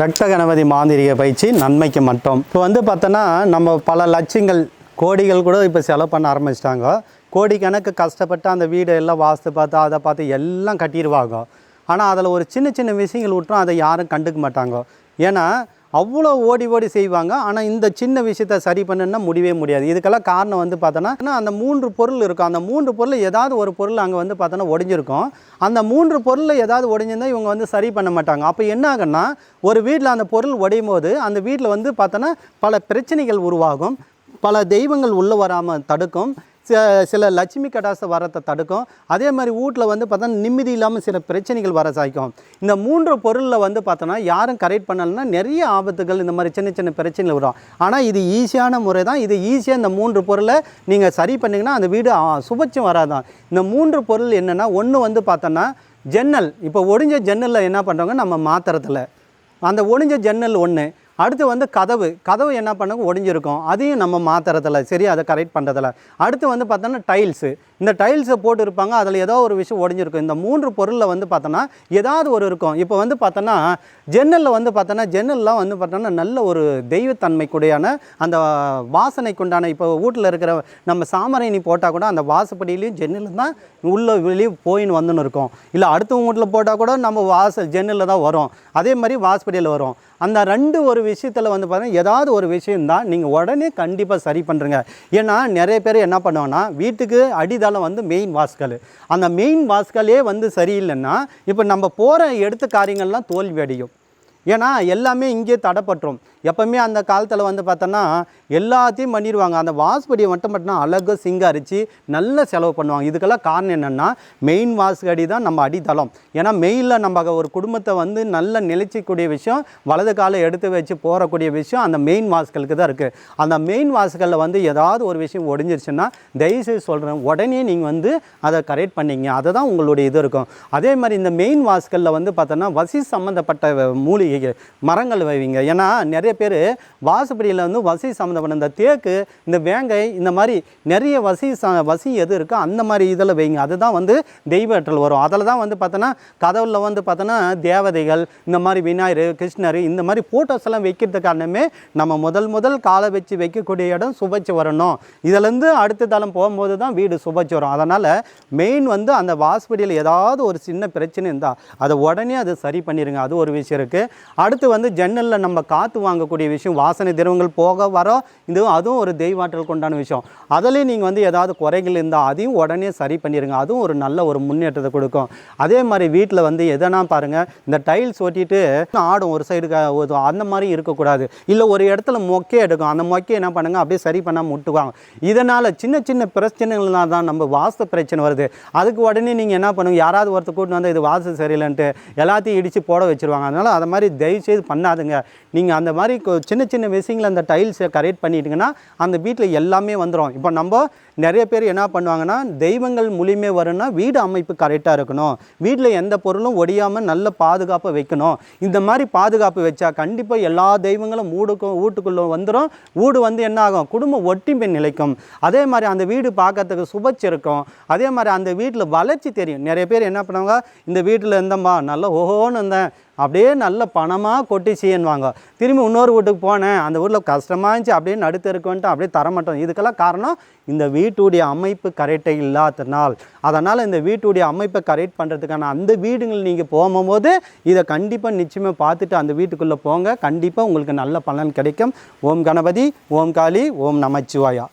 ரத்த கணபதி மாந்திரிக பயிற்சி நன்மைக்கு மட்டும். இப்போ வந்து பார்த்தோன்னா நம்ம பல லட்சங்கள் கோடிகள் கூட இப்போ செலவு பண்ண ஆரம்பிச்சிட்டாங்க. கோடிக்கணக்கு கஷ்டப்பட்டு அந்த வீடு எல்லாம் வாஸ்து பார்த்து அதை பார்த்து எல்லாம் கட்டிடுவாங்க. ஆனால் அதில் ஒரு சின்ன சின்ன விஷயங்கள் விட்டுரும் அதை யாரும் கண்டுக்க மாட்டாங்க. ஏன்னா அவ்வளோ ஓடி ஓடி செய்வாங்க. ஆனால் இந்த சின்ன விஷயத்த சரி பண்ணுன்னா முடியவே முடியாது. இதுக்கெல்லாம் காரணம் வந்து பார்த்தோன்னா அந்த மூன்று பொருள் இருக்கும். அந்த மூன்று பொருள் ஏதாவது ஒரு பொருள் அங்கே வந்து பார்த்தோன்னா ஒடிஞ்சிருக்கும். அந்த மூன்று பொருளில் ஏதாவது ஒடிஞ்சிருந்தால் இவங்க வந்து சரி பண்ண மாட்டாங்க. அப்போ என்ன ஆகுன்னா ஒரு வீட்டில் அந்த பொருள் உடையும் போது அந்த வீட்டில் வந்து பார்த்தோன்னா பல பிரச்சனைகள் உருவாகும். பல தெய்வங்கள் உள்ளே வராமல் தடுக்கும். சில சில லட்சுமி கடாச வரத்தை தடுக்கும். அதே மாதிரி வீட்டில் வந்து பார்த்தா நிம்மதி இல்லாமல் சில பிரச்சனைகள் வர சாய்க்கும். இந்த மூன்று பொருளில் வந்து பார்த்தோன்னா யாரும் கரெக்ட் பண்ணலைன்னா நிறைய ஆபத்துகள் இந்த மாதிரி சின்ன சின்ன பிரச்சனைகள் வரும். ஆனால் இது ஈஸியான முறை தான். இது ஈஸியாக இந்த மூன்று பொருளை நீங்கள் சரி பண்ணிங்கன்னா அந்த வீடு ஆ, சுபட்சம் வராதான். இந்த மூன்று பொருள் என்னென்னா ஒன்று வந்து பார்த்தோன்னா ஜன்னல். இப்போ ஒடிஞ்ச ஜன்னலில் என்ன பண்ணுறவங்க நம்ம மாத்திரத்தில் அந்த ஒடிஞ்ச ஜன்னல் ஒன்று அடுத்து வந்து கதவு. கதவு என்ன பண்ணுங்க ஒடிஞ்சிருக்கும். அதையும் நம்ம மாற்றுறதில்ல சரி அதை கரெக்ட் பண்ணுறதில்ல அடுத்து வந்து பார்த்தோன்னா டைல்ஸு இந்த டைல்ஸை போட்டு இருப்பாங்க அதில் ஏதோ ஒரு விஷயம் உடஞ்சிருக்கும் இந்த மூன்று பொருளில் வந்து பார்த்தோன்னா ஏதாவது ஒரு இருக்கும். இப்போ வந்து பார்த்தோன்னா ஜன்னலில் வந்து பார்த்தோன்னா ஜன்னல்லாம் வந்து பார்த்தோன்னா நல்ல ஒரு தெய்வத்தன்மைக்குடையான அந்த வாசனைக்குண்டான இப்போ வீட்டில் இருக்கிற நம்ம சாமரணி போட்டால் கூட அந்த வாசப்படியிலையும் ஜன்னல் தான் உள்ளே வெளியே போயின்னு வந்துன்னு இருக்கும். இல்லை அடுத்தவங்க வீட்டில் போட்டால் கூட நம்ம வாச ஜன்னலில் தான் வரும். அதே மாதிரி வாசப்படியில் வரும். அந்த ரெண்டு ஒரு விஷயத்தில் வந்து பார்த்தீங்கன்னா ஏதாவது ஒரு விஷயம் தான் நீங்கள் உடனே கண்டிப்பாக சரி பண்ணுறங்க ஏன்னா நிறைய பேர் என்ன பண்ணுவாங்கன்னா வீட்டுக்கு அடிதான் இருந்தாலும் வந்து மெயின் வாஸ்கல் அந்த மெயின் வாஸ்கலே வந்து சரியில்லைன்னா இப்போ நம்ம போகிற எடுத்த காரியங்கள்லாம் தோல்வி அடையும் ஏன்னா எல்லாமே இங்கே தடைப்பட்டுரும் எப்போவுமே அந்த காலத்தில் வந்து பார்த்தோன்னா எல்லாத்தையும் பண்ணிடுவாங்க அந்த வாசுபடியை மட்டும் மட்டும் அழகாக சிங்காரிச்சு நல்ல செலவு பண்ணுவாங்க. இதுக்கெல்லாம் காரணம் என்னென்னா மெயின் வாஸ்கடி தான் நம்ம அடித்தளம். ஏன்னா மெயினில் நம்ம ஒரு குடும்பத்தை வந்து நல்ல நிலைச்சிக்கூடிய விஷயம் வலது காலை எடுத்து வச்சு போகக்கூடிய விஷயம் அந்த மெயின் வாஸ்களுக்கு தான் இருக்குது அந்த மெயின் வாசுகளில் வந்து ஏதாவது ஒரு விஷயம் ஒடிஞ்சிருச்சுன்னா தயவுசெய்து சொல்கிறேன் உடனே நீங்கள் வந்து அதை கரெக்ட் பண்ணீங்க. அதை தான் உங்களுடைய இது இருக்கும். அதே மாதிரி இந்த மெயின் வாஸ்களில் வந்து பார்த்தோன்னா வசி சம்மந்தப்பட்ட மூலிகை மரங்கள் வைவீங்க. ஏன்னா நிறைய பேர் வாசப்படியில் வந்து வசி சம்மந்தப்பட்ட இந்த தேக்கு இந்த வேங்கை இந்த மாதிரி நிறைய வசி ச வசி எது இருக்கோ அந்த மாதிரி இதில் வைங்க. அதுதான் வந்து தெய்வற்றல் வரும். அதில் தான் வந்து பார்த்தோன்னா கதவுல வந்து பார்த்தோன்னா தேவதைகள் இந்த மாதிரி விநாயகர் கிருஷ்ணர் இந்த மாதிரி ஃபோட்டோஸ் எல்லாம் வைக்கிறது காரணமே நம்ம முதல் முதல் காலை வச்சு வைக்கக்கூடிய இடம் சுபச்சு வரணும் இதுலேருந்து அடுத்த தளம் போகும்போது தான் வீடு சுபச்சு வரும் அதனால் மெயின் வந்து அந்த வாசப்படியில் ஏதாவது ஒரு சின்ன பிரச்சனை இருந்தால் அதை உடனே அதை சரி பண்ணிடுங்க அது ஒரு விஷயம் இருக்குது அடுத்து வந்து ஜன்னலில் நம்ம காற்று வாங்கக்கூடிய விஷயம் வாசனை திரவங்கள் போக வர இது அதுவும் ஒரு தெய்வாற்றல் கொண்டான விஷயம். அதிலையும் நீங்கள் வந்து ஏதாவது குறைகள் இருந்தால் அதையும் உடனே சரி பண்ணிடுங்க அதுவும் ஒரு நல்ல ஒரு முன்னேற்றத்தை கொடுக்கும். அதே மாதிரி வீட்டில் வந்து எதனா பாருங்கள் இந்த டைல்ஸ் ஒட்டிட்டு ஆடும் ஒரு சைடு அந்த மாதிரி இருக்கக்கூடாது. இல்லை ஒரு இடத்துல மொக்கே எடுக்கும். அந்த மொக்கை என்ன பண்ணுங்க அப்படியே சரி பண்ணாமல் விட்டுக்குவாங்க. இதனால் சின்ன சின்ன பிரச்சனைகள்னால் தான் நம்ம வாஸ்து பிரச்சனை வருது. அதுக்கு உடனே நீங்கள் என்ன பண்ணுங்கள் யாராவது ஒருத்தர் கூட்டு வந்து இது வாஸ்து சரியில்லைன்ட்டு எல்லாத்தையும் இடித்து போட வச்சிருவாங்க. அதனால் அதை மாதிரி தயவு செய்து பண்ணாதுங்க. நீங்கள் அந்த மாதிரி கொ- சின்ன சின்ன விஷயங்களை அந்த டைல்ஸை கரெக்ட் பண்ணிட்டீங்கன்னா அந்த வீட்டில் எல்லாமே வந்துடும் இப்போ நம்ம நிறைய பேர் என்ன பண்ணுவாங்கன்னா தெய்வங்கள் மூலியமே வரும்னா வீடு அமைப்பு கரெக்டாக இருக்கணும். வீட்டில் எந்த பொருளும் ஒடியாமல் நல்ல பாதுகாப்பாக வைக்கணும். இந்த மாதிரி பாதுகாப்பு வச்சா கண்டிப்பாக எல்லா தெய்வங்களும் வீடுக்கும் வீட்டுக்குள்ளே வந்துடும் வீடு வந்து என்ன ஆகும்? குடும்பம் ஒட்டிமை நிலைக்கும். அதே மாதிரி அந்த வீடு பார்க்கறதுக்கு சுபச்சிருக்கும் அதே மாதிரி அந்த வீட்டில் வளர்ச்சி தெரியும். நிறைய பேர் என்ன பண்ணுவாங்க இந்த வீட்டில் இருந்தம்மா நல்லா ஓஹோன்னு இருந்தேன். அப்படியே நல்ல பணமாக கொட்டி செய்யணுவாங்க திரும்பி இன்னொரு வீட்டுக்கு போனேன். அந்த வீட்டில் கஷ்டமாக இருந்துச்சு. அப்படியே நடுத்தருக்கு வந்துட்டு அப்படியே தரமாட்டோம் இதுக்கெல்லாம் காரணம் இந்த வீட்டுடைய அமைப்பு கரெக்டாக இல்லாதனால் அதனால் இந்த வீட்டுடைய அமைப்பை கரெக்ட் பண்ணுறதுக்கான அந்த வீடுகள் நீங்கள் போகும்போது இதை கண்டிப்பாக நிச்சயமாக பார்த்துட்டு அந்த வீட்டுக்குள்ளே போங்க. கண்டிப்பாக உங்களுக்கு நல்ல பலன் கிடைக்கும். ஓம் கணபதி ஓம் காளி ஓம் நமச்சிவாயா.